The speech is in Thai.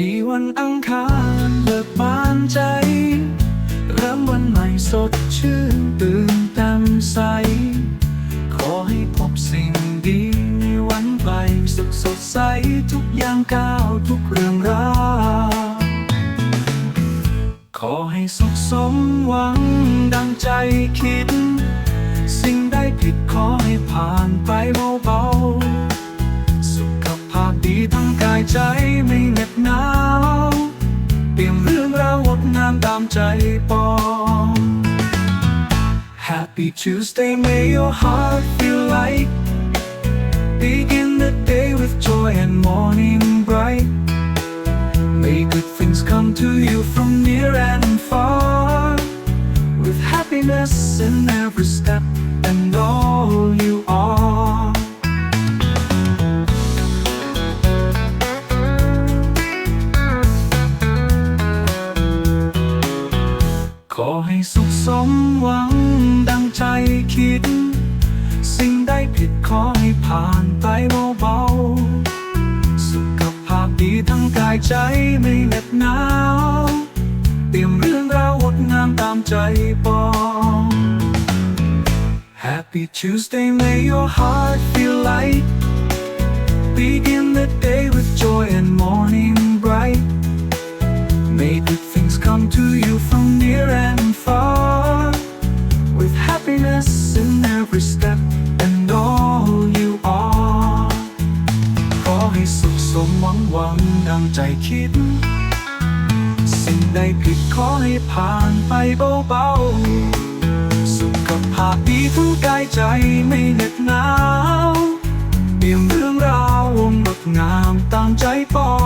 ดีวันอังคารเบิกบานใจ เริ่มวันใหม่สดชื่นตื่นแจ่มใส ขอให้พบสิ่งดีในวันใหม่สุขสดใสทุกอย่างก้าวทุกเรื่องราวขอให้สุขสมหวังดังใจคิด สิ่งใดผิดขอให้ผ่านไปเบาๆ สุขภาพดีทั้งกายใจไม่เหน็บหนาว าวงดงามตามใจปอง Happy Tuesday may your heart feel light Begin the day with joy and morning bright May good things come to you from near and far With happiness in every step and all you ขอให้สุขสมหวังดังใจคิด สิ่งใดผิดขอให้ผ่านไปเบาๆ สุขภาพดีทั้งกายใจไม่เหน็บหนาว เตรียมเรื่องราวงดงามตามใจปอง Happy Tuesday may your heart feel every step and all you are ขอให้สุขสมหวังหวังดังใจคิด สิ่งใดผิดขอให้ผ่านไปเบาๆ สุขภาพดีทั้งกายใจไม่เหน็บหนาวเปี่ยมเรื่องราววงดงามตามใจปอง